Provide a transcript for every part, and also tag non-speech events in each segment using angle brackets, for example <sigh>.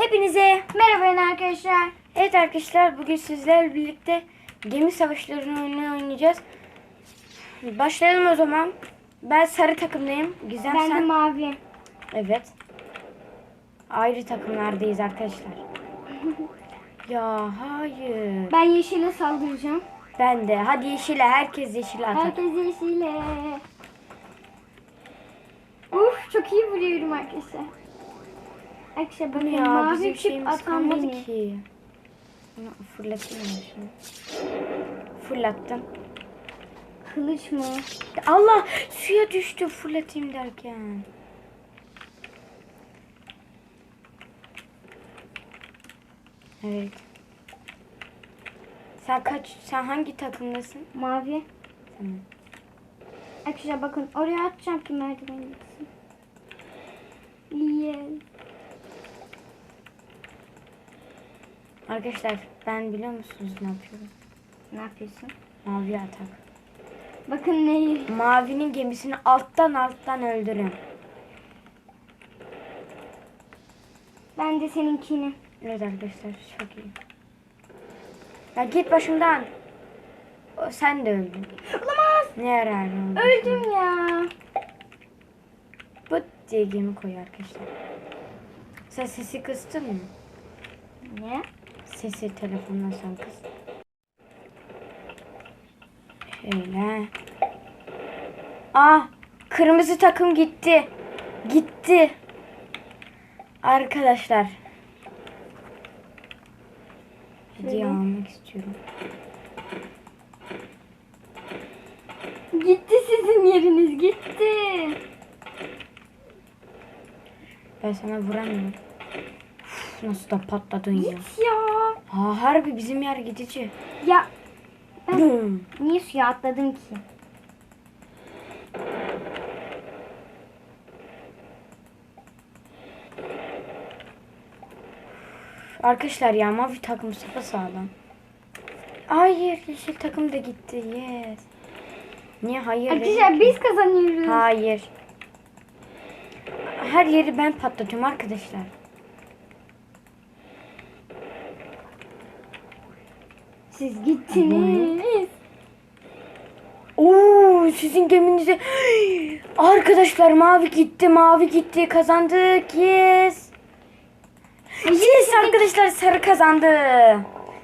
Hepinize Merhaba arkadaşlar. evet arkadaşlar bugün sizlerle birlikte gemi savaşlarını oynayacağız. Başlayalım o zaman. Ben sarı takımdayım. Gizem Ben de sen. mavi. evet. Ayrı takımlardayız arkadaşlar. <laughs> ya hayır. Ben yeşile saldıracağım. Ben de. Hadi yeşile. Herkes yeşile atar. Herkes yeşile. Uf çok iyi vuruyorum arkadaşlar. Bu bakın ya? mavi şeyimiz atan beni. ki. Bunu fırlatayım şunu. Fırlattım. Kılıç mı? Allah suya düştü fırlatayım derken. Evet. Sen kaç sen hangi takımdasın? Mavi. Tamam. Arkadaşlar bakın oraya atacağım ki merdiven gitsin. Yes. Arkadaşlar ben biliyor musunuz ne yapıyorum? Ne yapıyorsun? Mavi atak. Bakın neyi? Mavinin gemisini alttan alttan öldürün. Ben de seninkini. Evet arkadaşlar çok iyi. Ya git başımdan. O, sen de öldün. Olamaz. Ne yarar? Öldüm ya. Pıt diye gemi koy arkadaşlar. Sen sesi kıstın mı? Ne? Sesi telefondan sen kıs. Şöyle. Ah! Kırmızı takım gitti. Gitti. Arkadaşlar. Hediye almak istiyorum. Gitti sizin yeriniz gitti. Ben sana vuramıyorum. Uf, nasıl da patladın ya. Git ya. Ha harbi bizim yer gidici. Ya ben Bum. niye suya atladım ki? Arkadaşlar ya mavi takım sapa sağlam. Hayır yeşil takım da gitti. Yes. Niye hayır Arkadaşlar biz kazanıyoruz. Hayır. Her yeri ben patlatıyorum arkadaşlar. Siz gittiniz. Oo sizin geminize <gasps> arkadaşlar mavi gitti mavi gitti kazandık yes. Yes arkadaşlar sarı kazandı.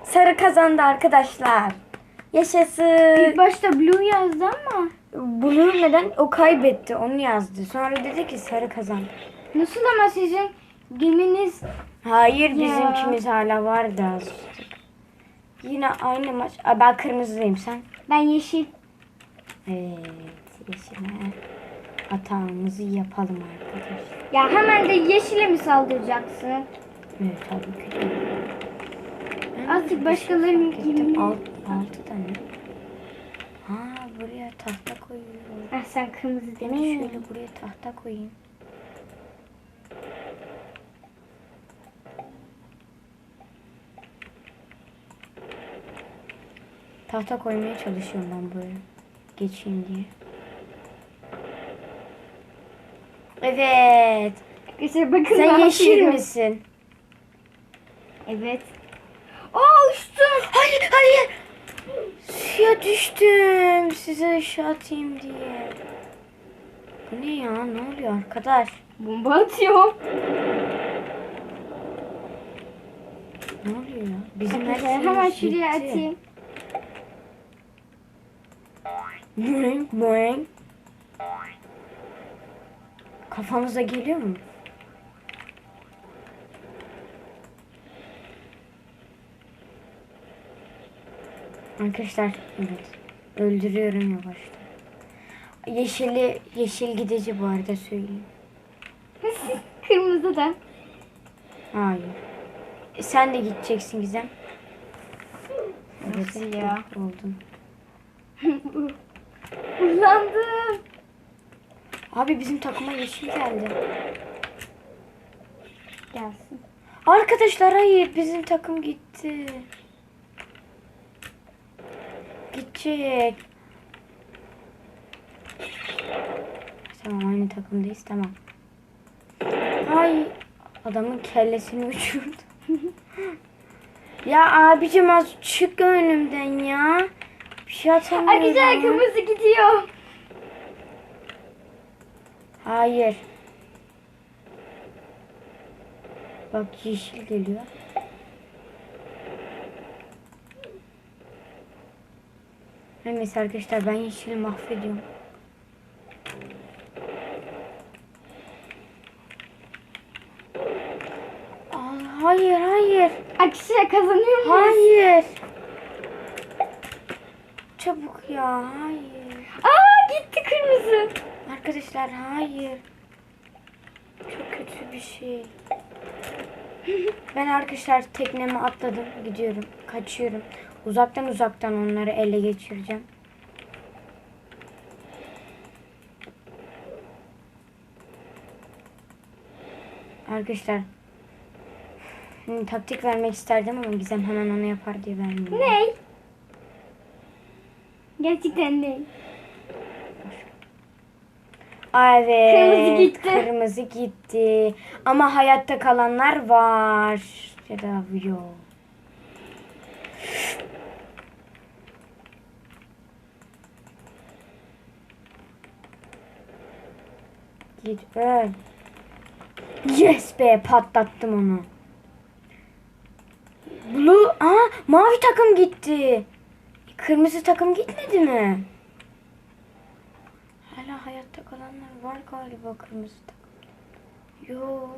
Sarı kazandı arkadaşlar. Yaşasın. İlk başta blue yazdı ama Blue neden? O kaybetti. Onu yazdı. Sonra dedi ki sarı kazandı. nasıl ama sizin geminiz Hayır bizimkimiz hala vardı azıcık. Yine aynı maç. Aa, ben kırmızıyım sen. ben yeşil. Evet yeşile hatamızı yapalım arkadaşlar. Ya hemen de yeşile mi saldıracaksın? Evet tabii ki. Artık başkalarının gemini. alt, altı tane. Ha buraya tahta koyuyorum. Ah sen kırmızı Ben de değil mi? şöyle buraya tahta koyayım. Tahta koymaya çalışıyorum ben buraya. Geçeyim diye. Evet. Arkadaşlar bakın Sen yeşil yapıyorum. misin? Evet. Aa uçtum. Hayır, hayır. Suya düştüm. Size ışığı atayım diye. Bu ne ya? Ne oluyor arkadaş? Bomba atıyorum. Ne oluyor ya? Bizim her Arkadaşlar şeyimiz hemen şuraya atayım. Boing, boing. Kafanıza geliyor mu? Arkadaşlar evet. Öldürüyorum yavaştan. Yeşili yeşil gidici bu arada söyleyeyim. <laughs> Kırmızı da. Hayır. E, sen de gideceksin Gizem. Nasıl ya? Oldun. <laughs> Uzandım. Abi bizim takıma yeşil geldi. Gelsin. Arkadaşlar hayır bizim takım gitti. Gidecek. Tamam aynı takımdayız tamam. Ay Adamın kellesini uçurdu. <laughs> ya abicim az çık önümden ya. Şey atamıyorum. Arkadaşlar kırmızı gidiyor. Hayır. Bak yeşil geliyor. Neyse arkadaşlar ben yeşili mahvediyorum. Aa, hayır hayır. Arkadaşlar kazanıyor muyuz? Hayır. Çabuk ya hayır. Aa gitti kırmızı. Arkadaşlar hayır. Çok kötü bir şey. <laughs> Ben arkadaşlar tekneme atladım. Gidiyorum. Kaçıyorum. Uzaktan uzaktan onları ele geçireceğim. Arkadaşlar hmm, taktik vermek isterdim ama Gizem hemen onu yapar diye vermiyorum. Ne? Gerçekten ne? Evet. Kırmızı gitti. Kırmızı gitti. Ama hayatta kalanlar var. Ya da yok. Git öl. Yes be patlattım onu. Blue, aa mavi takım gitti. Kırmızı takım gitmedi mi? Hala hayatta kalanlar var galiba kırmızı takım. Yo.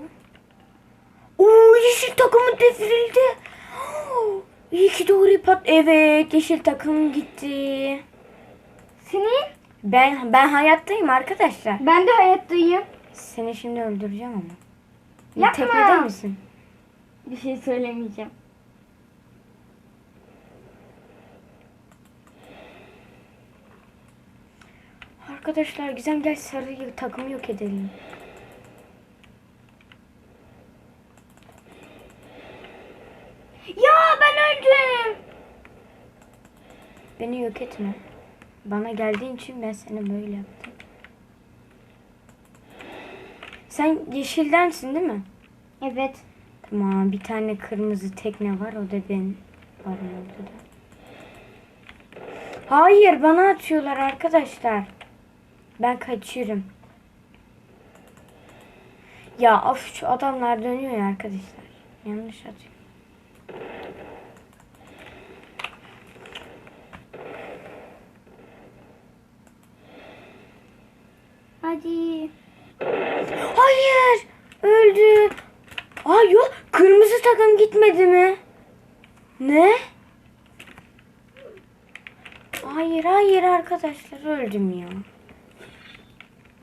Oo yeşil takımı devrildi. Oo, <gasps> İyi ki doğru pat. Evet yeşil takım gitti. Senin? Ben ben hayattayım arkadaşlar. Ben de hayattayım. Seni şimdi öldüreceğim ama. Yapma. Tepede misin? Bir şey söylemeyeceğim. Arkadaşlar Gizem gel sarı takımı yok edelim. Ya ben öldüm. Beni yok etme. Bana geldiğin için ben seni böyle yaptım. Sen yeşildensin değil mi? Evet. Tamam bir tane kırmızı tekne var o da ben varım orada da. Hayır bana atıyorlar arkadaşlar. Ben kaçıyorum. Ya of şu adamlar dönüyor ya arkadaşlar. Yanlış atıyor. Hadi. Hayır öldü. Aa yok kırmızı takım gitmedi mi? Ne? Hayır hayır arkadaşlar öldüm ya.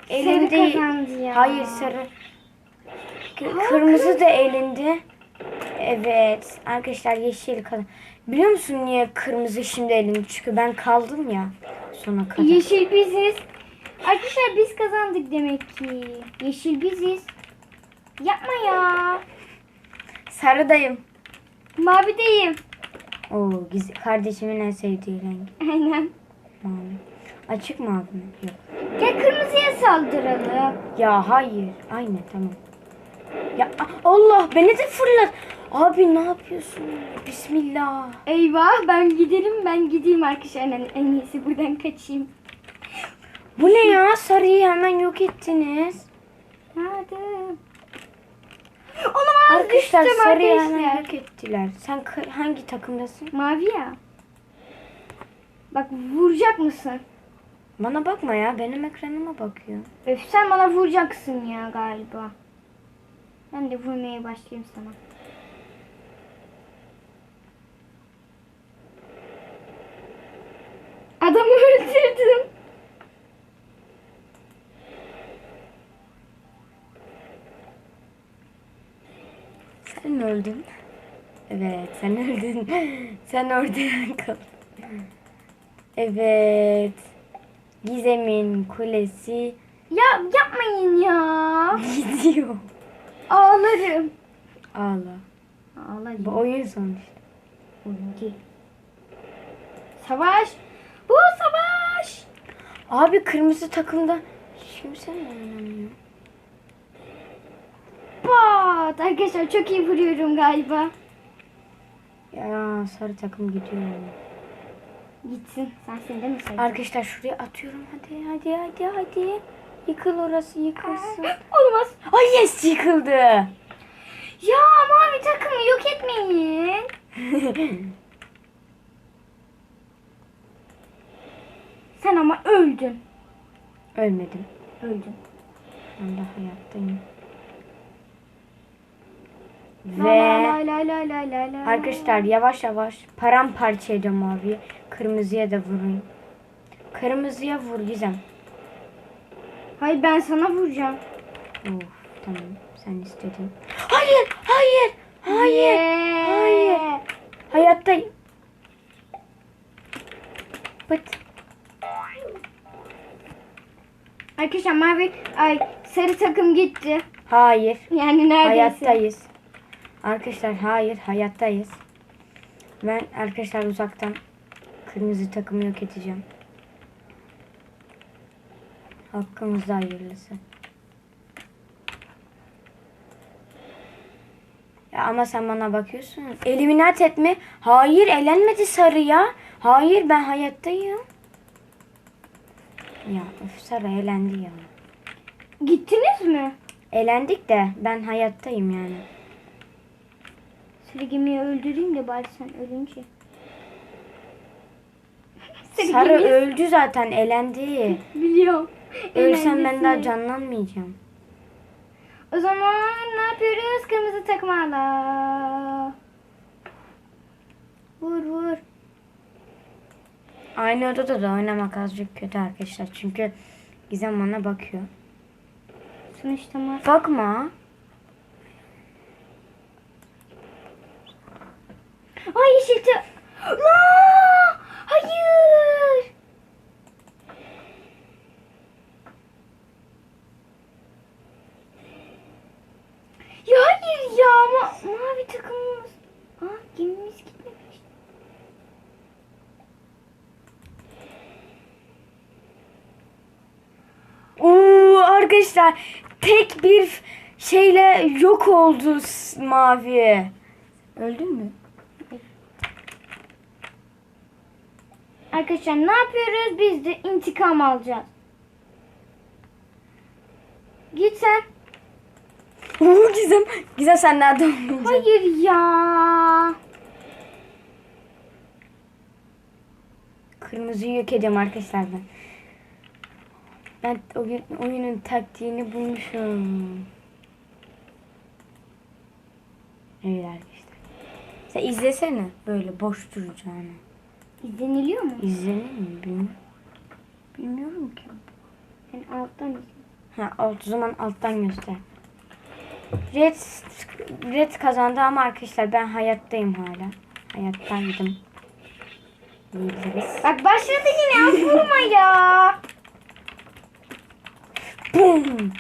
Sarı Elinde kazandı ya. Hayır sarı. K- Kırmızı da elinde. Evet arkadaşlar yeşil kalın. Biliyor musun niye kırmızı şimdi elinde? Çünkü ben kaldım ya sona kadar. Yeşil biziz. Arkadaşlar biz kazandık demek ki. Yeşil biziz. Yapma ya. Sarıdayım. Mavideyim. Oo, kardeşimin en sevdiği renk. Aynen. Mavi. Açık mavi mi? Yok. Gel kırmızıya saldıralım. Ya hayır. Aynı tamam. Ya Allah beni de fırlat. Abi ne yapıyorsun? Bismillah. Eyvah ben gidelim ben gideyim arkadaşlar. En, en iyisi buradan kaçayım. Bu ne ya? Sarıyı hemen yok ettiniz. Hadi. Olamaz Arkadaşlar düştüm sarıyı arkadaşlar. hemen yok ettiler. Sen hangi takımdasın? Mavi ya. Bak vuracak mısın? Bana bakma ya. Benim ekranıma bakıyor. Öf sen bana vuracaksın ya galiba. Ben de vurmaya başlayayım sana. Adamı <laughs> öldürdüm. Sen öldün? Evet sen <laughs> öldün. sen orada kal. Evet. Gizem'in kulesi Ya yapmayın ya. <laughs> gidiyor. Ağlarım. Ağla. Ağlarım. Bu oyun sonuçta. Oyuncu. Savaş. Bu savaş. Abi kırmızı takımda hiç kimse mi oynamıyor? Pat. Arkadaşlar çok iyi vuruyorum galiba. Ya sarı takım gidiyor. Gitsin. Sen seni mi sevdin? Arkadaşlar şuraya atıyorum. Hadi hadi hadi hadi. Yıkıl orası yıkılsın. <laughs> Olmaz. Ay yes yıkıldı. Ya mavi takımı yok etmeyin. <laughs> Sen ama öldün. Ölmedim. Öldün. Ben de hayattayım. La Ve la la la la la la. arkadaşlar yavaş yavaş paramparça ediyorum abi. Kırmızıya da vurun. Kırmızıya vur Gizem. Hayır ben sana vuracağım. Of tamam sen istedin. Hayır hayır hayır Yeah. hayır. Hayattayım. Pıt. Arkadaşlar mavi ay sarı takım gitti. Hayır. Yani neredeyse. Hayattayız. Arkadaşlar hayır hayattayız. Ben arkadaşlar uzaktan kırmızı takımı yok edeceğim. Hakkımızda hayırlısı. Ya ama sen bana bakıyorsun. Eliminat etme. Hayır elenmedi sarı ya. Hayır ben hayattayım. Ya öf, sarı elendi ya. Gittiniz mi? Elendik de ben hayattayım yani. Sarı gemiyi öldüreyim de bari sen ölünce. Sarı öldü zaten elendi. Biliyorum. Ölsem ben daha canlanmayacağım. O zaman ne yapıyoruz? Kırmızı takımla. Vur vur. Aynı odada da oynamak azıcık kötü arkadaşlar. Çünkü Gizem bana bakıyor. Sonuçta ma- Bakma. Ay yeşil ta- La! Hayır! Ya hayır ya ma mavi takımımız. Aa gemimiz gitmemiş. Oo arkadaşlar tek bir şeyle yok oldu mavi. Öldün mü? Arkadaşlar ne yapıyoruz? Biz de intikam alacağız. Git sen. Oo Gizem. Gizem sen nereden olacaksın? Hayır ya. Kırmızıyı yok ediyorum arkadaşlar ben. Ben oyun, oyunun taktiğini bulmuşum. Evet arkadaşlar. Sen izlesene böyle boş duracağını. İzleniliyor mu? İzlenir mi bilmiyorum. Bilmiyorum ki. Yani alttan. Ha alt, o zaman alttan göster. Red, Red kazandı ama arkadaşlar ben hayattayım hala. Hayattaydım. Diyebiliriz. Bak başladı yine vurma ya. Boom!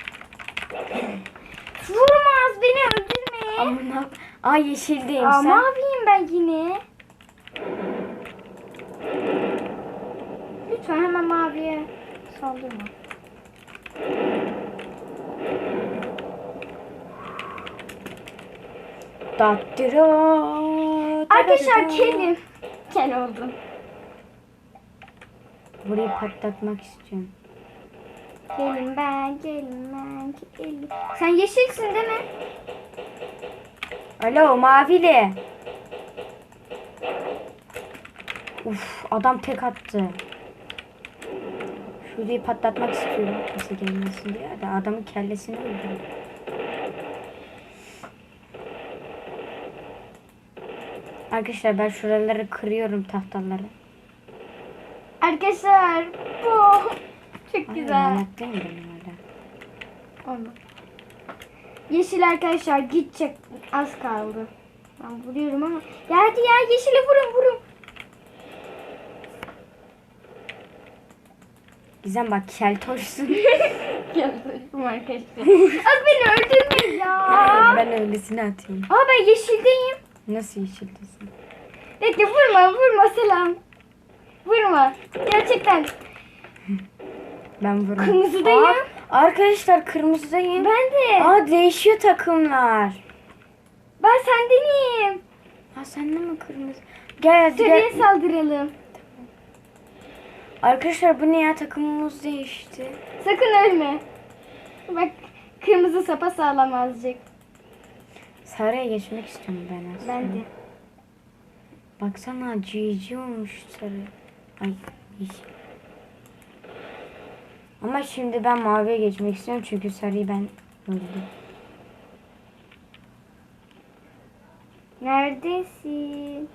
Vurmaz beni öldürme. Amına. Ay yeşildeyim Aa, sen. maviyim ben yine. Lütfen hemen maviye saldırma. Dattıra. Arkadaşlar kelim. Kel oldum. Burayı patlatmak istiyorum. Kelim ben, kelim ben, kelim. Sen yeşilsin değil mi? Alo mavili. Uf adam tek attı. Şurayı patlatmak istiyorum. Kimse gelmesin diye. De adamın kellesini öldürdüm. Arkadaşlar ben şuraları kırıyorum tahtaları. Arkadaşlar bu çok Ay, güzel. lanetliyim ben hala. Olma. Yeşil arkadaşlar gidecek az kaldı. Ben vuruyorum ama. Ya hadi ya yeşile vurun vurun. Gizem bak keltoşsun. Yazıyorum <laughs> arkadaşlar. Az beni öldürme ya. ben öylesine atayım. Aa ben yeşildeyim. Nasıl yeşildesin? Bekle vurma vurma selam. Vurma. Gerçekten. Ben vururum. Kırmızıdayım. Aa, Arkadaşlar kırmızıdayım. Ben de. Aa değişiyor takımlar. Ben sendeniyim. Ha sen de mi kırmızı? Gel hadi Sarıya gel. saldıralım. Arkadaşlar bu ne ya takımımız değişti. Sakın ölme. Bak kırmızı sapa sağlam azıcık. Sarıya geçmek istiyorum ben aslında. Ben de. Baksana GG olmuş sarı. Ay yeşil. Ama şimdi ben maviye geçmek istiyorum çünkü sarıyı ben öldüm. Neredesin?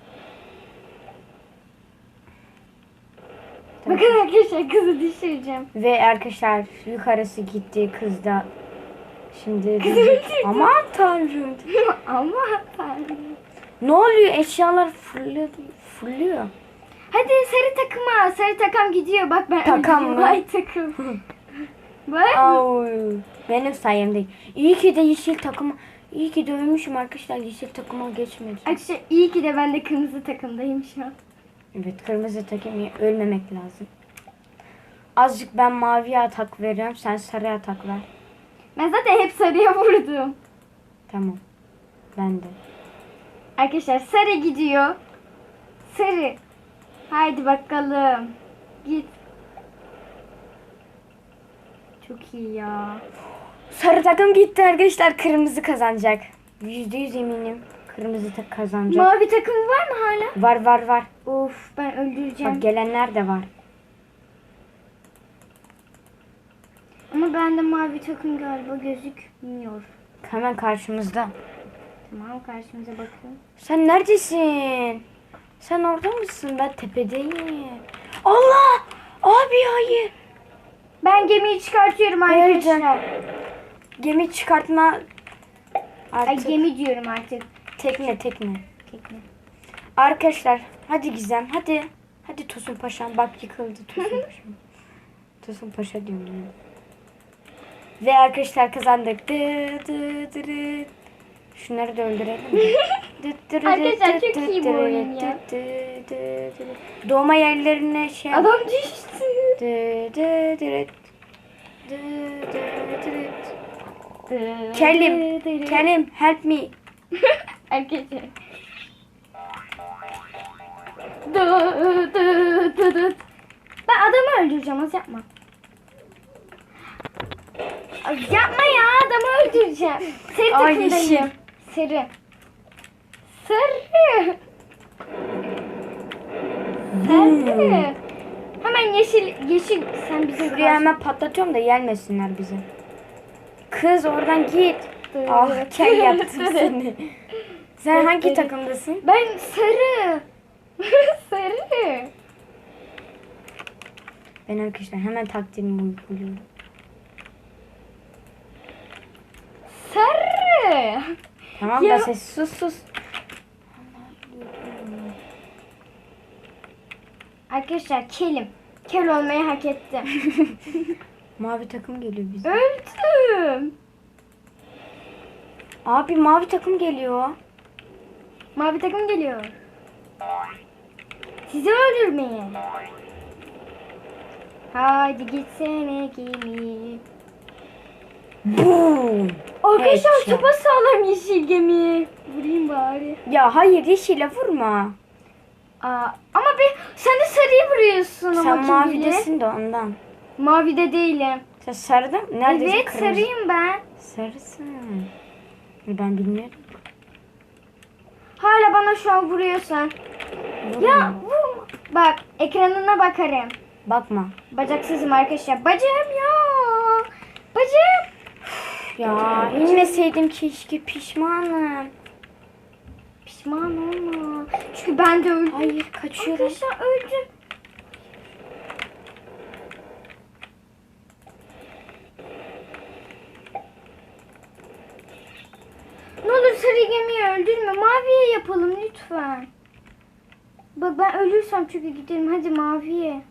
Bakın arkadaşlar kızı düşüreceğim. Ve arkadaşlar yukarısı gitti kız da şimdi Kızı aman tanrım. <laughs> Ama tanrım. Ne oluyor eşyalar fırlıyor. fırlıyor. Hadi sarı takıma. Sarı takım gidiyor. Bak ben Takam mı? Vay takım. <laughs> Bak. Au, benim sayemde. İyi ki de yeşil takıma iyi ki de ölmüşüm arkadaşlar yeşil takıma geçmedi. Arkadaşlar iyi ki de ben de kırmızı takımdayım şu an. Evet kırmızı takım ölmemek lazım. Azıcık ben maviye atak veriyorum sen sarıya atak ver. Ben zaten hep sarıya vurdum. Tamam. Ben de. Arkadaşlar sarı gidiyor. Sarı. Haydi bakalım. Git. Çok iyi ya. Sarı takım gitti arkadaşlar kırmızı kazanacak. Yüzde yüz eminim kırmızı tak kazanacak. Mavi takım var mı hala? var var var. Of ben öldüreceğim. Bak gelenler de var. Ama bende mavi takım galiba gözükmüyor. Hemen karşımızda. Tamam karşımıza bakın. Sen neredesin? Sen orada mısın? Ben tepedeyim. Allah! Abi hayır. Ben gemiyi çıkartıyorum arkadaşlar. Gemi çıkartma Ay artık. gemi diyorum artık. Tekne tekne. Tekne. Arkadaşlar hadi Gizem hadi. Hadi Tosun Paşa'm bak yıkıldı Tosun <laughs> Paşa'm. Tosun Paşa diyorum ya. Ve arkadaşlar kazandık. Dı dı dı dı. Şunları da öldürelim. <laughs> Arkadaşlar çok iyi bu oyun ya. Doğma yerlerine şey. Adam düştü. Kelim, Kelim help me. <laughs> Arkadaşlar. Ben adamı öldüreceğim az yapma. Az yapma ya adamı öldüreceğim. Ay, takımdayım. Yeşil. Sarı. Sarı. Sarı. Hemen yeşil yeşil sen bize Şuraya hemen patlatıyorum da gelmesinler bize. Kız oradan git. Ah kel <laughs> yaptım seni. Sen hangi takımdasın? Ben sarı. sarı. <laughs> Ben arkadaşlar hemen taktiğimi uyguluyorum. Sarı. Tamam Ya. da ses sus sus. Arkadaşlar kelim. Kel olmayı hak ettim. <laughs> Mavi takım geliyor bize. Öldüm. Abi mavi takım geliyor. Mavi takım geliyor. Sizi öldürmeye. Haydi gitsene gemi. Boom. Arkadaşlar Headshot. sopa sağlam yeşil gemi. Vurayım bari. Ya hayır yeşile vurma. Aa, ama bir sen de sarıyı vuruyorsun ama Sen bilir. mavidesin de ondan. Mavide değilim. Sen sarıda? Neredesin? evet Kırmızı. sarıyım ben. Sarısın. Ben bilmiyorum. Hala bana şu an vuruyorsun. Vurma. Ya vurma. Bak ekranına bakarım. Bakma. Bacaksızım arkadaşlar. Bacağım ya. Bacağım. Ya inmeseydim keşke pişmanım. Pişman olma. Çünkü ben de öldüm. Hayır kaçıyorum. Arkadaşlar öldüm. Ne olur sarı gemiyi öldürme. Maviye yapalım lütfen. Bak ben ölürsem çünkü gidelim. Hadi maviye.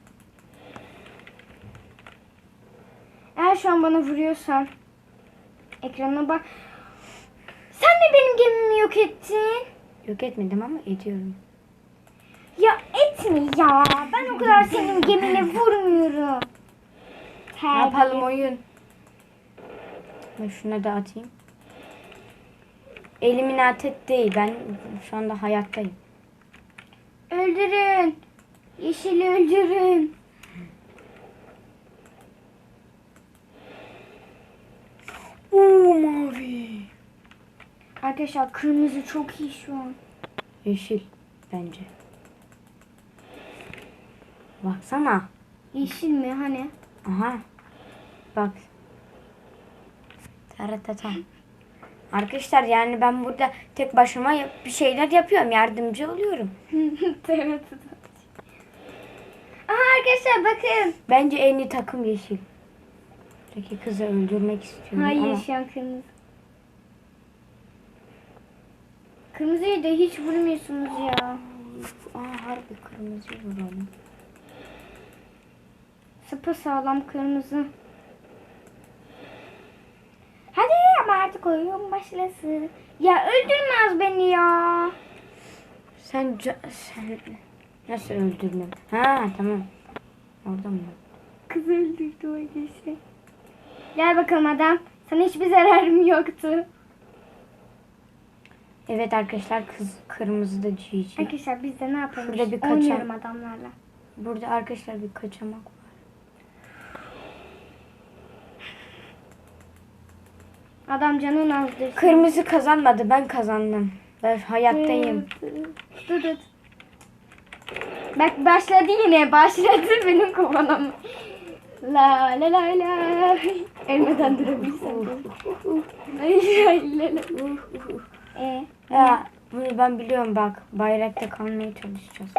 Eğer şu an bana vuruyorsan ekranına bak. Sen de benim gemimi yok ettin. Yok etmedim ama ediyorum. Ya etme ya. Ben o kadar senin gemine vurmuyorum. Ne yapalım oyun? Ben şuna da atayım. Eliminated değil. Ben şu anda hayattayım. Öldürün. Yeşili öldürün. Oo mavi. Arkadaşlar kırmızı çok iyi şu an. Yeşil bence. Baksana. Yeşil mi hani? Aha. Bak. Taratata. Arkadaşlar yani ben burada tek başıma bir şeyler yapıyorum. Yardımcı oluyorum. <laughs> evet. Aha arkadaşlar bakın. Bence en iyi takım yeşil. Peki kızı öldürmek istiyorum Hayır ama şu an kırmızı. Kırmızıyı da hiç vurmuyorsunuz ya. Aa harbi kırmızı vuralım. Sıpa sağlam kırmızı. Hadi ama artık oyun başlasın. Ya öldürmez beni ya. Sen, sen nasıl öldürmem? Ha tamam. Orada mı? Kız öldürdü o gece. Gel bakalım adam. Sana hiçbir zararım yoktu. Evet arkadaşlar kız kırmızı da GG. Arkadaşlar biz de ne yapalım? Şurada bir kaçan- Oynuyorum adamlarla. Burada arkadaşlar bir kaçamak var. Adam canın azdır. Kırmızı kazanmadı ben kazandım. Ben hayattayım. Dur dur. Bak başladı yine. Başladı <laughs> benim kovalam. La la la la. Elmeden durabilirsem. Ay, ay, la, la. Ee, Ya bunu ben biliyorum bak. Bayrakta kalmaya çalışacağız.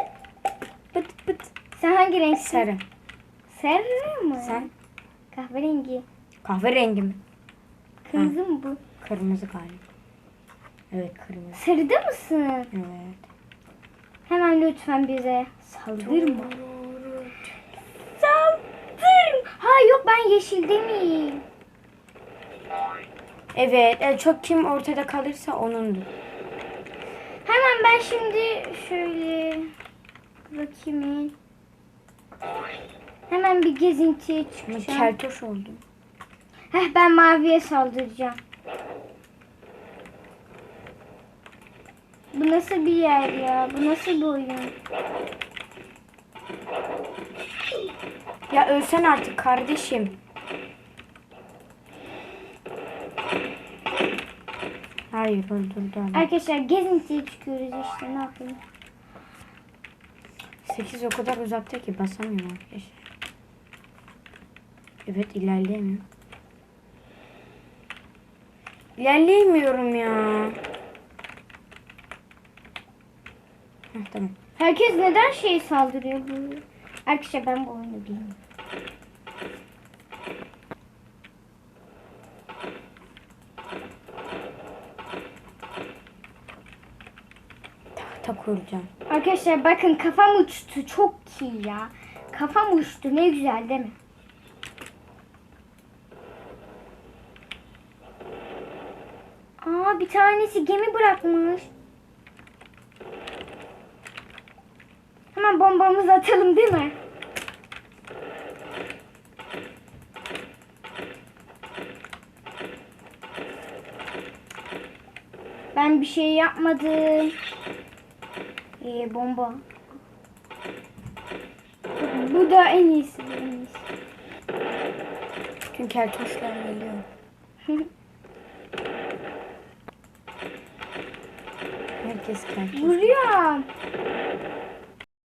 Pıt pıt. sen hangi renksin? Sarı. Sarı mı? Sen Kahverengi. kahverengi mi? Kırmızı mı bu? Kırmızı galiba. Evet kırmızı. Sarıda mısın? Evet. Hemen lütfen bize. Saldırma. Ha yok ben yeşilde miyim? Evet. en çok kim ortada kalırsa onundur. Hemen ben şimdi şöyle bakayım. Hemen bir gezintiye çıkacağım. keltoş oldum. Heh, ben maviye saldıracağım. Bu nasıl bir yer ya? Bu nasıl bir oyun? Ya ölsen artık kardeşim. Hayır öldürdü ama. Arkadaşlar gezintiye çıkıyoruz işte ne yapayım? 8 o kadar uzakta ki basamıyorum arkadaşlar. Evet ilerleyemiyorum. İlerleyemiyorum ya. Heh, tamam. Herkes neden şey saldırıyor bu? Arkadaşlar ben bu oyunu bilmiyorum. Tahta kuracağım. Arkadaşlar bakın kafam uçtu. Çok iyi ya. Kafam uçtu. Ne güzel değil mi? Aa bir tanesi gemi bırakmış. Hemen bombamızı atalım değil mi? Ben bir şey yapmadım. Ee, bomba. Bu, da en iyisi. en iyisi. Çünkü keltoşlar geliyor. <laughs> Herkes keltoş. Vuruyorum.